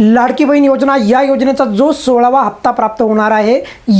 लाडकी बहीण योजना या योजनेचा जो सोळावा हप्ता प्राप्त होणार आहे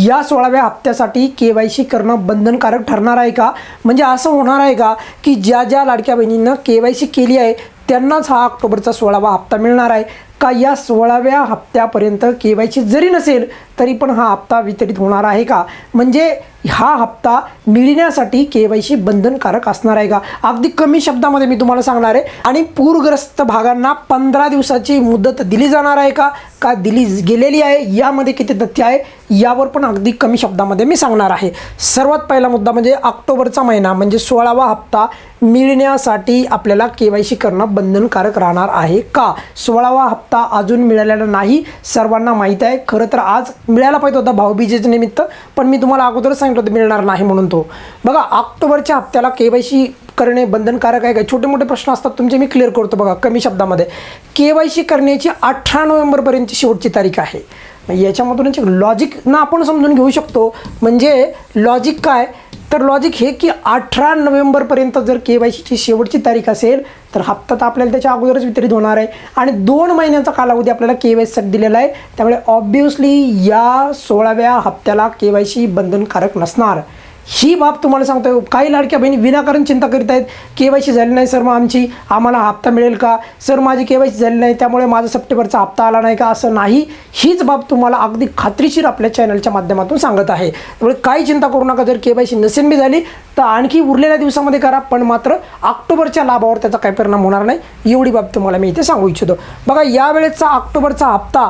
या सोळाव्या हप्त्यासाठी के वाय सी करणं बंधनकारक ठरणार आहे का? म्हणजे असं होणार आहे का की ज्या ज्या लाडक्या बहिणींना के वाय सी केली आहे त्यांनाच हा ऑक्टोबरचा सोळावा हप्ता मिळणार आहे. का या सोळाव्या हप्त्यापर्यंत के वाय सी जरी नसेल तरी पण हा हप्ता वितरित होणार आहे का? म्हणजे हा हप्ता मिळण्यासाठी के वाय सी बंधनकारक असणार आहे का? अगदी कमी शब्दामध्ये मी तुम्हाला सांगणार आहे. आणि पूरग्रस्त भागांना पंधरा दिवसाची मुदत दिली जाणार आहे का? का दिली गेलेली आहे? यामध्ये किती तथ्य आहे? यावर पण अगदी कमी शब्दामध्ये मी सांगणार आहे. सर्वात पहिला मुद्दा म्हणजे ऑक्टोबरचा महिना म्हणजे सोळावा हप्ता मिळण्यासाठी आपल्याला के वाय सी करणं बंधनकारक राहणार आहे का? सोळावा हप्ता अजून मिळालेला नाही. सर्वांना माहीत आहे. खरं तर आज मिळायला पाहिजे होता भाऊबीजेच्या निमित्त पण मी तुम्हाला अगोदरच सांगितलं होतं मिळणार नाही म्हणून तो. बघा ऑक्टोबरच्या हप्त्याला के वाय सी करणे बंधनकारक आहे का? छोटे मोठे प्रश्न असतात. तुमचे मी क्लिअर करतो बघा कमी शब्दामध्ये. के वाय सी करण्याची अठरा नोव्हेंबरपर्यंतची शेवटची तारीख आहे. याच्यामधून लॉजिक ना आपण समजून घेऊ शकतो. म्हणजे लॉजिक काय? तर लॉजिक हे की अठरा नोव्हेंबरपर्यंत जर के वाय सीची शेवटची तारीख असेल तर हप्ता तर आपल्याला त्याच्या अगोदरच वितरित होणार आहे. आणि दोन महिन्यांचा कालावधी आपल्याला के वाय सीसाठी दिलेला आहे. त्यामुळे ऑब्वियसली या सोळाव्या हप्त्याला के वाय सी बंधनकारक नसणार. ही बाब तुम्हाला सांगतोय. काही लाडक्या बहिणी विनाकारण चिंता करीत आहेत. के वाय सी झाली नाही सर मग आमची. आम्हाला हप्ता मिळेल का? सर माझी के वाय सी झाली नाही त्यामुळे माझा सप्टेंबरचा हप्ता आला नाही का? असं नाही. हीच बाब तुम्हाला अगदी खात्रीशीर आपल्या चॅनलच्या माध्यमातून सांगत आहे. त्यामुळे काही चिंता करू नका. जर के वाय सी नसेल बी झाली तर आणखी उरलेल्या दिवसामध्ये करा. पण मात्र ऑक्टोबरच्या लाभावर त्याचा काही परिणाम होणार नाही. एवढी बाब तुम्हाला मी इथे सांगू इच्छितो. बघा यावेळेचा ऑक्टोबरचा हप्ता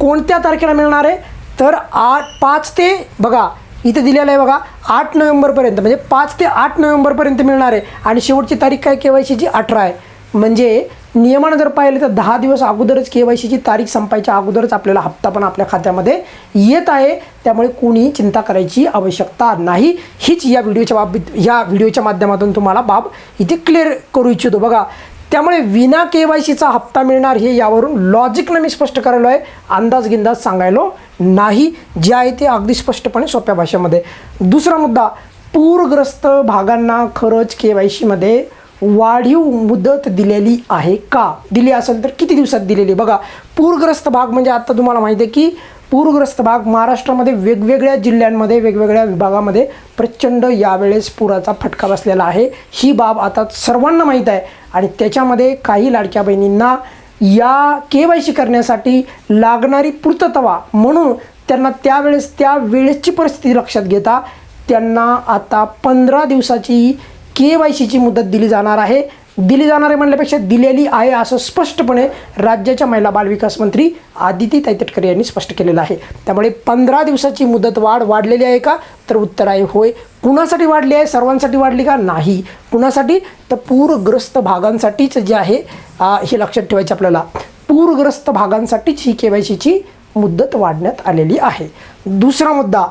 कोणत्या तारखेला मिळणार आहे? तर आठ पाच ते बघा इथे दिलेलं आहे बघा आठ नोव्हेंबरपर्यंत म्हणजे पाच ते आठ नोव्हेंबरपर्यंत मिळणार आहे. आणि शेवटची तारीख काय? के वाय सीची अठरा आहे. म्हणजे नियमानं जर पाहिलं तर दहा दिवस अगोदरच के वाय सीची तारीख संपायच्या अगोदरच आपल्याला हप्ता पण आपल्या खात्यामध्ये येत आहे. त्यामुळे कोणी चिंता करायची आवश्यकता नाही. हीच या व्हिडिओच्या बाबतीत या व्हिडिओच्या माध्यमातून तुम्हाला बाब इथे क्लिअर करू इच्छितो. बघा त्यामुळे विना के वाय सीचा हप्ता मिळणार हे यावरून लॉजिकनं मी स्पष्ट करायलो आहे. अंदाज गिंदाज सांगायलो. नाही जे आहे ते अगदी स्पष्टपणे सोप्या भाषेमध्ये. दुसरा मुद्दा पूरग्रस्त भागांना खरंच के वाय सीमध्ये वाढीव मुदत दिलेली आहे का? दिली असेल तर किती दिवसात दिलेली? बघा पूरग्रस्त भाग म्हणजे आता तुम्हाला माहिती आहे की पूरग्रस्त भाग महाराष्ट्रामध्ये वेगवेगळ्या जिल्ह्यांमध्ये वेगवेगळ्या विभागामध्ये प्रचंड यावेळेस पुराचा फटका बसलेला आहे. ही बाब आता सर्वांना माहीत आहे. आणि त्याच्यामध्ये काही लाडक्या बहिणींना या के वाय सी करण्यासाठी लागणारी पूर्ततवा म्हणून त्यांना त्यावेळेस त्या वेळेसची परिस्थिती लक्षात घेता त्यांना आता पंधरा दिवसाची के वाय सीची मुदत दिली जाणार आहे. दिली जाणार आहे म्हणल्यापेक्षा दिलेली आहे असं स्पष्टपणे राज्याच्या महिला बालविकास मंत्री आदिती तैतटकर यांनी स्पष्ट केलेलं आहे. त्यामुळे पंधरा दिवसाची मुदत वाढ वाढलेली आहे का? तर उत्तर आहे होय. कुणासाठी वाढली आहे? सर्वांसाठी वाढली का? नाही. कुणासाठी? तर पूरग्रस्त भागांसाठीच जे आहे हे लक्षात ठेवायचे आपल्याला. पूरग्रस्त भागांसाठीच ही के वाय सीची मुदत वाढण्यात आलेली आहे. दुसरा मुद्दा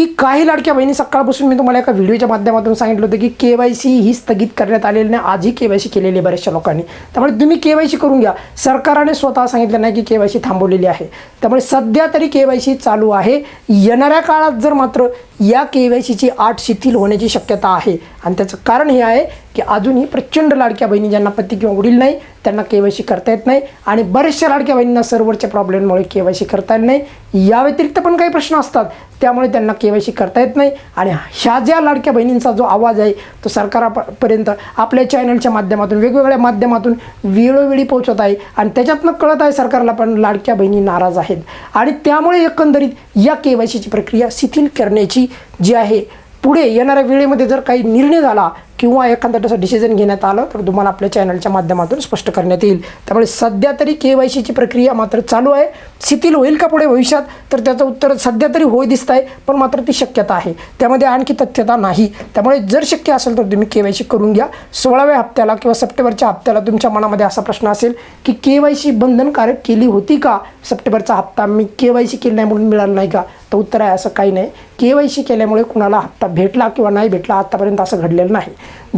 की काही लाडक्या बहिणी सकाळपासून मी तुम्हाला एका व्हिडिओच्या माध्यमातून सांगितलं होतं की के वाय सी ही स्थगित करण्यात आलेली नाही. आजही के वाय सी केलेली आहे बऱ्याचशा लोकांनी. त्यामुळे तुम्ही के वाय सी करून घ्या. सरकारने स्वतः सांगितलं नाही की के वाय सी थांबवलेली आहे. त्यामुळे सध्या तरी के वाय सी चालू आहे. येणाऱ्या काळात जर मात्र या के वाय सीची आठ शिथिल होण्याची शक्यता आहे. आणि त्याचं कारण हे आहे की अजूनही प्रचंड लाडक्या बहिणी ज्यांना पती किंवा वडील नाही त्यांना के वाय सी करता येत नाही आणि बऱ्याचशा लाडक्या बहिणींना सर्व्हरच्या प्रॉब्लेममुळे के वाय सी करता येत नाही. या व्यतिरिक्त पण काही प्रश्न असतात. त्यामुळे त्यांना के वाय सी करता येत नाही. आणि ह्या ज्या लाडक्या बहिणींचा जो आवाज आहे तो सरकारापर्यंत आपल्या चॅनलच्या माध्यमातून वेगवेगळ्या माध्यमातून वेळोवेळी पोहोचत आहे. आणि त्याच्यातनं कळत आहे सरकारला पण लाडक्या बहिणी नाराज आहेत. आणि त्यामुळे एकंदरीत या के वाय सीची प्रक्रिया शिथिल करण्याची जी आहे पुढे येणाऱ्या वेळेमध्ये जर काही निर्णय झाला किंवा एखादा तसं डिसिजन घेण्यात आलं तर तुम्हाला आपल्या चॅनलच्या माध्यमातून स्पष्ट करण्यात येईल. त्यामुळे सध्या तरी के वाय सीची प्रक्रिया मात्र चालू आहे. शिथिल होईल का पुढे भविष्यात? तर त्याचं उत्तर सध्या तरी होय दिसत आहे पण मात्र ती शक्यता आहे. त्यामध्ये आणखी तथ्यता नाही. त्यामुळे जर शक्य असेल तर तुम्ही के वाय सी करून घ्या. सोळाव्या हप्त्याला किंवा सप्टेंबरच्या हप्त्याला तुमच्या मनामध्ये असा प्रश्न असेल की के वाय सी बंधनकारक केली होती का? सप्टेंबरचा हप्ता मी के वाय सी केली नाही म्हणून मिळाला नाही का? तर उत्तर आहे असं काही नाही. के वाय सी केल्यामुळे कुणाला हप्ता भेटला किंवा नाही भेटला आत्तापर्यंत असं घडलेलं नाही.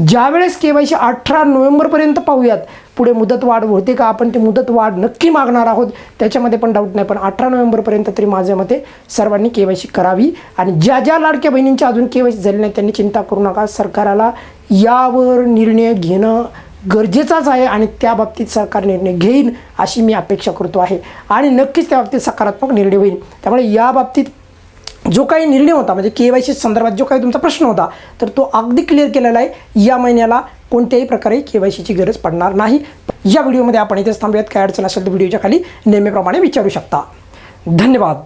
ज्यावेळेस के वाय सी अठरा नोव्हेंबरपर्यंत पाहूयात पुढे मुदत वाढ होते का? आपण ती मुदत वाढ नक्की मागणार आहोत. त्याच्यामध्ये पण डाऊट नाही पण अठरा नोव्हेंबरपर्यंत तरी माझ्या मते सर्वांनी के वाय सी करावी. आणि ज्या ज्या लाडक्या बहिणींच्या अजून के वाय सी झाली नाही त्यांनी चिंता करू नका. सरकाराला यावर निर्णय घेणं गरजेचाच आहे आणि त्या बाबतीत सरकार निर्णय घेईन अशी मी अपेक्षा करतो आहे. आणि नक्कीच त्या बाबतीत सकारात्मक निर्णय होईल. त्यामुळे या बाबतीत जो काही निर्णय होता म्हणजे के वाय सी संदर्भात जो काही तुमचा प्रश्न होता तर तो अगदी क्लिअर केलेला आहे. या महिन्याला कोणत्याही प्रकारे के वाय सीची गरज पडणार नाही. या व्हिडिओमध्ये आपण इथेच थांबूयात. काय अडचण असेल तर व्हिडिओच्या खाली नेहमीप्रमाणे विचारू शकता. धन्यवाद.